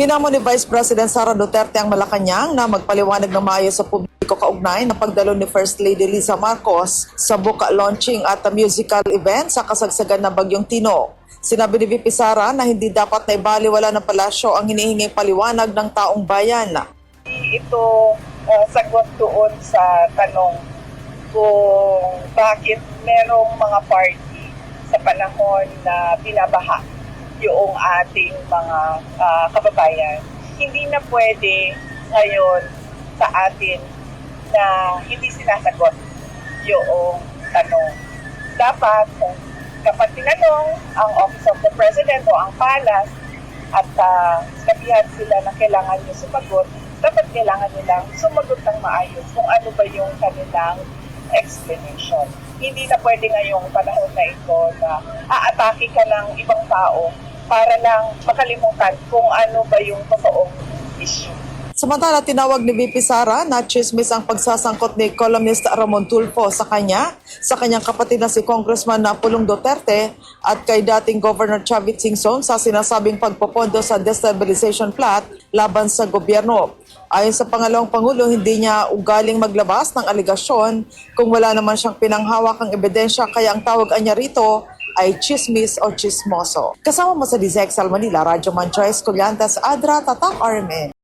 Hinamon ni Vice President Sara Duterte ang Malacanang na magpaliwanag ng maayos sa publiko kaugnay ng pagdalo ni First Lady Liza Marcos sa buka launching at a musical event sa kasagsagan ng Bagyong Tino. Sinabi ni VP Sara na hindi dapat na ibaliwala ng palasyo ang hinihinging paliwanag ng taong bayan. ito uh, sagot doon sa tanong kung bakit merong mga party sa panahon na binabaha yung ating mga uh, kababayan. Hindi na pwede ngayon sa atin na hindi sinasagot yung tanong. Dapat kapag tinanong ang Office of the President o ang Palace at uh, sabihan sila na kailangan nyo sumagot, dapat kailangan nilang sumagot ng maayos kung ano ba yung kanilang explanation. Hindi na pwede ngayong panahon na ito na aatake ka ng ibang tao para lang makalimutan kung ano ba yung totoong issue. Samantala, tinawag ni VP Sara na chismis ang pagsasangkot ni columnist Ramon Tulfo sa kanya, sa kanyang kapatid na si Congressman Napolong Duterte at kay dating Governor Chavit Singson sa sinasabing pagpopondo sa destabilization plot laban sa gobyerno. Ayon sa pangalawang Pangulo, hindi niya ugaling maglabas ng aligasyon kung wala naman siyang pinanghawakang ebidensya kaya ang tawag niya rito ay chismis o chismoso. Kasama mo sa DZXL Manila, Radyo Man Choice, Colyantas, Adra, Tatak, RMN.